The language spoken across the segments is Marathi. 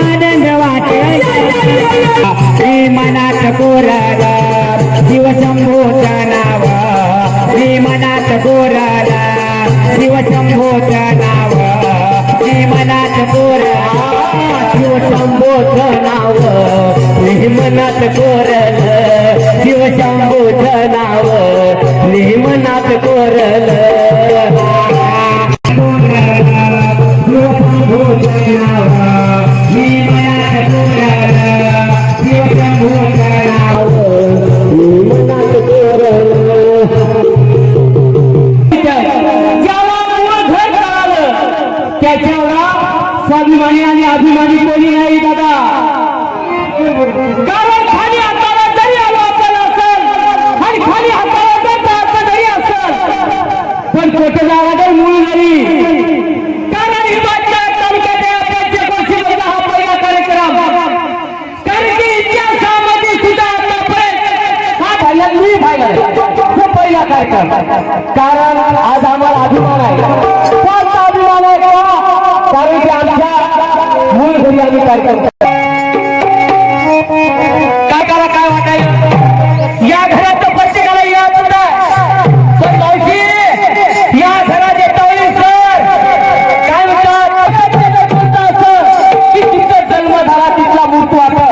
आनंद वाटायचा मी मनात कोराला शिवशंभूचा नाव मी मनात कोराला शिवशंभूचा नाव मी मनात कोराला शिवशंभूचं नाव नेहमनात कोरल शिवशंभूचं नाव नेहमनात कोरल शिवशंभूचं नाव स्वाभिमानी आणि अभिमानी कोणी नाही दादा कारण खाली हाताला जरी आलो आपल्याला असेल आणि खाली हाताला जर जायचं जरी असेल पण कोटे जावं तर मूळ नाही तो कार्यक्रम कारण आज आम्हाला अभिमान आहे. कोणता अभिमान आहे का? कारण की आमच्या मूळ घरी आम्ही कार्यक्रम करतो. काय करा काय वाटायला? या घरात प्रत्येकाला होता. पण मावशी या घरात येता सर. काय म्हणतात? असं की जन्म झाला तिथला मृत्यू आता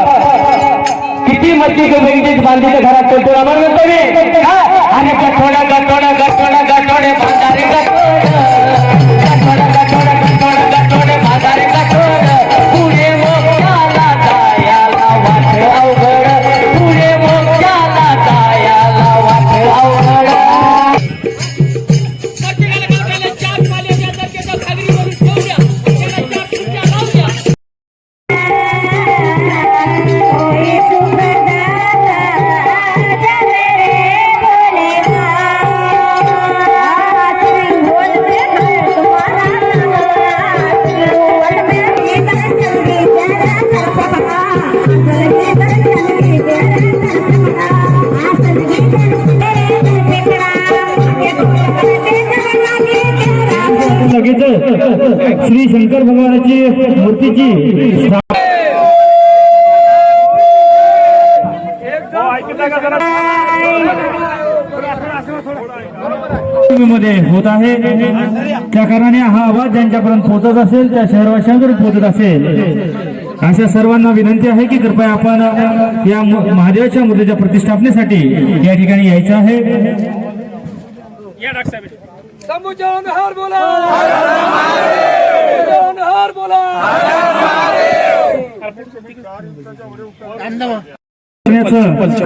किती मच्छी गमेंगीच बांधीच्या घरात चलतो आम्हाला म्हणतो मी हा? आणि गठोडा गठोडा गठोडा गठोडे श्री शंकर भगवानाची मूर्तीची मध्ये होत आहे. त्या कारणाने हा आवाज ज्यांच्यापर्यंत पोहोचत असेल त्या शहरवासियांपर्यंत पोहोचत असेल. अशा सर्वांना विनंती आहे की कृपया आपण या महादेवाच्या मूर्तीच्या प्रतिष्ठापनेसाठी या ठिकाणी यायचं आहे. बोला.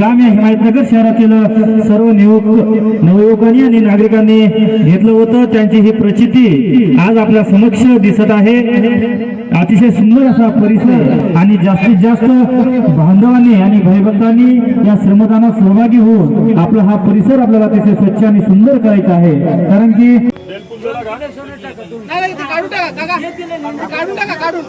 काम हिमायतनगर शहरातील सर्व नियुक्त नवयुवकांनी आणि नागरिकांनी घेतलं होतं. त्यांची ही प्रचिती आज आपल्या समक्ष दिसत आहे. अतिशय सुंदर असा परिसर आणि जास्तीत जास्त बांधवांनी आणि भयभक्तांनी या श्रमदानात सहभागी होऊन आपला हा परिसर आपल्याला अतिशय स्वच्छ आणि सुंदर करायचा आहे. कारण की काढून टाका काढून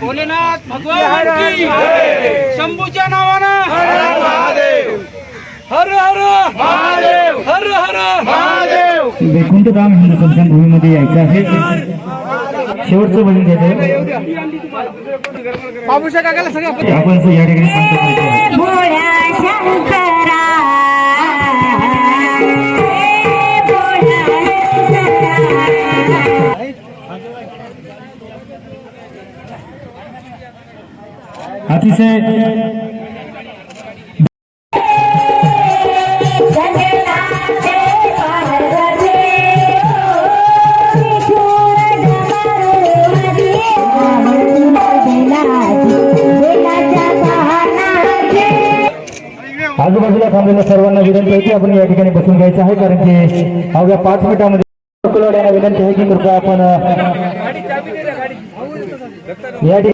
भोलेनाथ भगवान शंभूच्या नावानं हर हर महादेव हर हर महादेव वैकुंठ धाम हिंदू संस्थान भूमीमध्ये यायचं आहे. शेवटचं भजन सगळं आपण या ठिकाणी अतिशय आजूबाजूला थांबलेल्या सर्वांना विनंती आहे की आपण या ठिकाणी बसून घ्यायचं आहे कारण की अवघ्या पाच मिनिटांमध्ये विनंती आहे की कृपया आपण या ठिकाणी